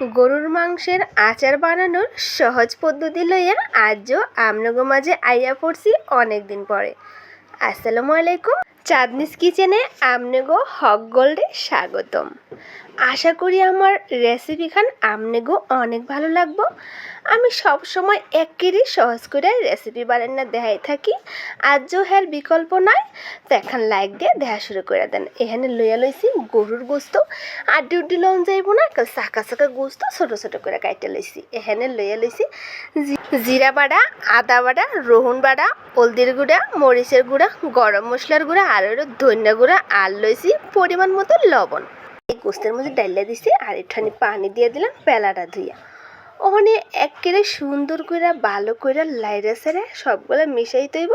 গরুর মাংসের আচার বানানোর সহজ পদ্ধতি লইয়া আজও আমনগো মাঝে আইয়া পড়ছি অনেক দিন পরে। আসসালামু আলাইকুম, চাঁদনিস কিচেনে আমনগো হক গোল্ডে স্বাগতম। আশা করি আমার রেসিপি খান আমনেগো অনেক ভালো লাগবো। আমি সব সময় একেরই সহজ করে রেসিপি বানান্না দেখাই থাকি। আর আজও হ্যার বিকল্প নাই, তো এখন লাইক দিয়ে দেখা শুরু করে দেন। এখানে লইয়া লইছি গরুর গোস্ত। আর উড্ডি লন যাইব না চাকা চাকা গোস্ত ছোট ছোট করে কাইটে লইছি। এখানে লইয়া লইছি জিরা বাড়া, আদা বাড়া, রহুন বাড়া, হলদির গুঁড়া, মরিচের গুঁড়া, গরম মশলার গুঁড়া, আর হলো ধনিয়া গুঁড়া। আর লইছি পরিমাণ মতো লবণ। গোস্তের মধ্যে ডাইলা দিছি আর একটুখানি পানি দিয়ে দিলাম পেলাটা ধুইয়া। ওখানে একেবারে সুন্দর করে, ভালো করে লাইরা সেরে সবগুলো মিশাই তৈব।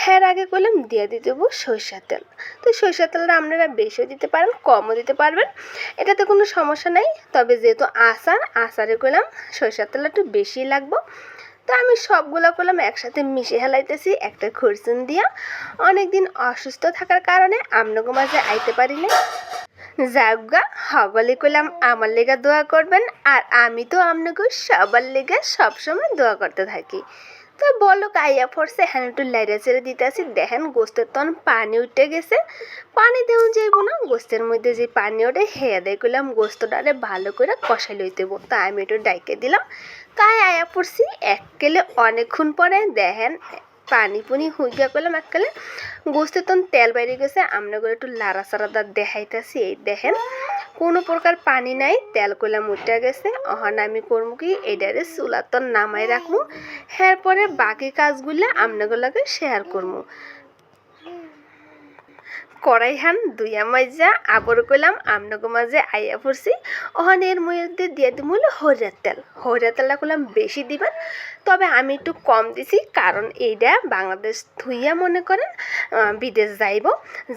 হ্যার আগে করলাম দিয়ে দিতে হইব সরিষার তেল। তো সরিষার তেলটা আপনারা বেশিও দিতে পারেন, কমও দিতে পারবেন। এটাতে কোনো সমস্যা নাই, তবে যেহেতু আচার, আচারে করলাম, সরিষার তেলটা একটু বেশি লাগবো। তো আমি সবগুলো করলাম, একসাথে মিশে হেলাইতেছি, একটা খরচুন দিয়া। অনেকদিন অসুস্থ থাকার কারণে আমনগো মাঝে আইতে পারি না যাগা হগলে কইলাম আমার লেগা দোয়া করবেন, আর আমি তো আপনাকে সবার লেগে সবসময় দোয়া করতে থাকি। তো বলো কাইয়া ফোরসে হ্যাঁ একটু লাইরা ছেড়ে আসি দেখেন গোস্তের তখন পানি উঠে গেছে। পানি দেও যাইব না, গোস্তের মধ্যে যে পানি ওঠে হেয়া দেয় করলাম গোস্তটারে ভালো করে কষাই লইতে তা আমি একটু ডাইকে দিলাম। তাই আয়া পড়ছি, এক কেলে অনেকক্ষণ পরে দেখেন পানি হুইগা করলাম এককালে গোস্তে তখন তেল বাইরে গেছে আমরা একটু লাড়া সারাদা দেখাইতেছি, এই দেখেন, কোনো প্রকার পানি নাই, তেল কইলাম উঠে গেছে অহন আমি করব কি এডারে চুলার তো নামাই রাখব হ্যাঁ পরে বাকি কাজগুলো আপনাগুলোকে শেয়ার করব কড়াই হান দুইয়া মাইজা আবার কইলাম আমনগো মাঝে আইয়া পড়ছি ওখান এর মধ্যে দিয়ে দিমুল হরিয়ার তেল। হরিয়ার তেলটা করলাম বেশি দিবেন, তবে আমি একটু কম দিছি, কারণ এইটা বাংলাদেশ ধুইয়া মনে করেন বিদেশ যাইব।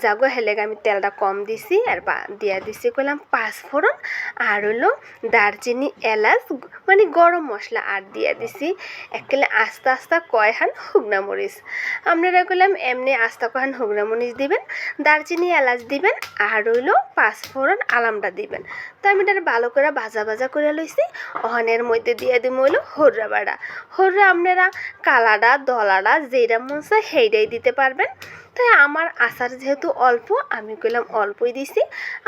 যাগো, হেলেগে আমি তেলটা কম দিছি, আর বা দিয়া দিছি কইলাম পাঁচ ফোড়ন, আর হলো দারচিনি, এলাচ মানে গরম মশলা আর দিয়া দিছি। একেলে আস্তে আস্তে কয়হান শুকনা মরিচ। আপনারা কইলাম এমনি আস্তা কয়হান শুকনা মরিচ দিবেন দারচিনি এলাচ দিবেন আর রইল পাঁচ ফোড়ন আলামটা দিবেন। তো আমি এটা ভালো করে ভাজা ভাজা করে লইছি। অহনের মধ্যে দিয়ে দিব হইল হররা বাড়া। হররা আপনারা কালাডা, দলাডা যেটা মন চায় সেইটাই দিতে পারবেন। তাই আমার আচার যেহেতু অল্প, আমি কইলাম অল্পই দিছি।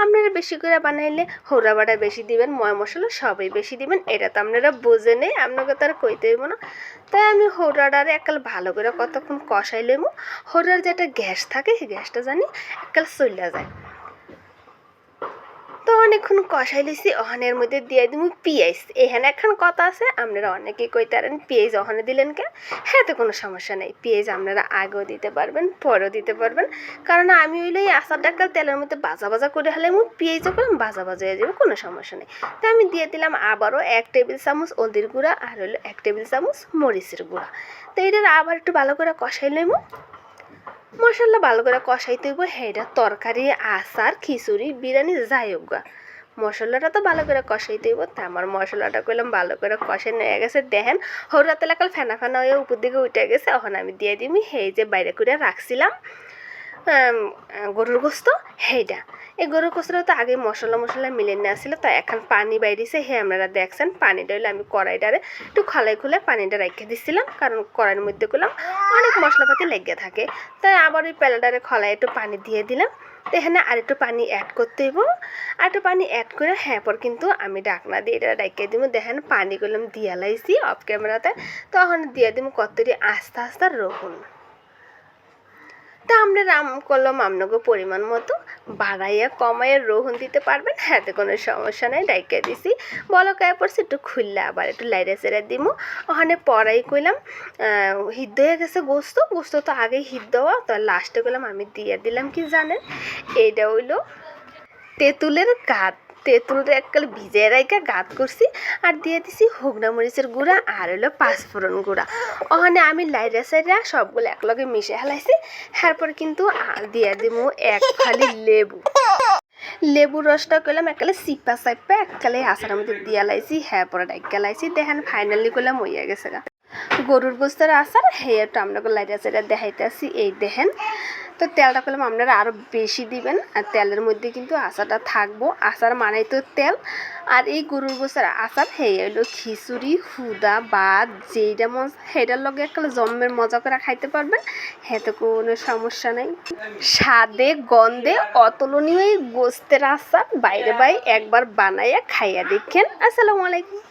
আপনারা বেশি করে বানাইলে হৌরা বাডা বেশি দিবেন, ময় মশলা সবই বেশি দিবেন, এটা তো আপনারা বোঝে নেই, আপনাকে তো আর কইতে হইব না। তাই আমি হৌরাডারে একাল ভালো করে কতক্ষণ কষাই লেমু হোড়ার যে একটা গ্যাস থাকে, সেই গ্যাসটা জানি একাল চলে যায়। তো অনেকক্ষণ কষাই লিছি, অহনের মধ্যে দিয়ে দিব পিঁয়াজ। এখানে এখন কথা আছে, আপনারা অনেকেই কইতারেন পেঁয়াজ অহনে দিলেন কে হ্যাঁ তো কোনো সমস্যা নেই। পেঁয়াজ আপনারা আগেও দিতে পারবেন, পরেও দিতে পারবেন। কারণ আমি হইলে এই আচারটা কাল তেলের মধ্যে বাজা বাজা করে হলে আমি পেঁয়াজও করলাম বাজা বাজা যাবে, কোনো সমস্যা নেই। তো আমি দিয়ে দিলাম আবারও এক টেবিল চামচ হলদির গুঁড়া আর হলো এক টেবিল চামচ মরিচের গুঁড়া। তো এটার আবার একটু ভালো করে কষাই লইমু। মশলা ভালো করে কষাই তৈব হেডা তরকারি, আচার, খিচুড়ি, বিরিয়ানি, যাই হোক। মশলাটা তো ভালো করে কষাই হইব, তা আমার মশলাটা করলাম ভালো করে কষাই নিয়ে গেছে দেখেন হরুয়া লাগাল ফেনা ফেনা হয়ে উপর দিকে উঠে গেছে, ওখানে আমি দিয়ে দিমি সেই যে বাইরে করে রাখছিলাম গরুর গোস্ত সেইটা এই গরুর গোস্তটা তো আগে মশলা মশলা মিলে নিয়ে আসছিল তো এখন পানি বাইরেছে, হে আপনারা দেখছেন, পানিটা হইলে আমি কড়াইটারে একটু খলাই খুলে পানিটা রেখে দিচ্ছিলাম কারণ কড়াইয়ের মধ্যে করলাম, অনেক মশলাপাতি লেগে থাকে। তাই আবার ওই প্যালাটারে খলাই একটু পানি দিয়ে দিলাম, তো এখানে আর একটু পানি অ্যাড করতে হইব। আর একটু পানি অ্যাড করে হ্যাঁ পর কিন্তু আমি ডাকনা দিয়ে এটা রেখে দিব। দেখেন পানি করলাম দিয়া লাইছি অফ ক্যামেরাতে তখন দিয়ে দিব কতটি আস্তে আস্তে রহুন। তা আমরা রাম করলাম আপনাকে পরিমাণ মতো। বাড়াইয়া, কমাইয়া, রোহন দিতে পারবেন, হাতে কোনো সমস্যা নাই, ডাইকা দিছি। বলো কয়ে পড়ছে, একটু খুললে আবার, একটু লাইরা চেরা দিমু। ওখানে পরাই কইলাম হিদ্ধ হয়ে গেছে গোস্ত। গোস্ত তো আগেই হিদ্ধ হওয়া তো লাস্টে কইলাম, আমি দিয়ে দিলাম, কি জানেন? এইটা হইল তেঁতুলের গাত। তেঁতুলটা এককাল ভিজে রাইকা গাত করছি আর দিয়ে দিছি হুগনা মরিচের গুঁড়া আর হলো পাঁচফোড়ন গুঁড়া। ওখানে আমি লাইরা সাইরা সবগুলো একলগে মিশে হেলাইছি তারপর কিন্তু দিয়ে দিমু এক খালি লেবু। লেবুর রসটা করলাম এককালে সিপা সাইপা এককালে আসার মধ্যে দিয়া লাইছি হ্যাঁ পরে ডাইকা লাইছি, দেখেন ফাইনালি করলাম হইয়া গেছে গা। গরুর গোস্তের আচার, হে একটু আপনাকে লাইটা চাইটা দেখাইতেছি, এই দেখেন। তো তেলটা করলাম আপনারা আরও বেশি দিবেন, আর তেলের মধ্যে কিন্তু আচারটা থাকব। আচার মানেই তো তেল। আর এই গরুর গোস্তের আচার, হে হলো খিচুড়ি, হুদা, ভাত, যেইটা মন সেইটার লগে একটা জম্মের মজা করে খাইতে পারবেন, হেতে কোনো সমস্যা নেই। স্বাদে, গন্ধে অতুলনীয় এই গোস্তের আচার, বাইরে বাই একবার বানাইয়া খাইয়া দেখেন। আসসালামু আলাইকুম।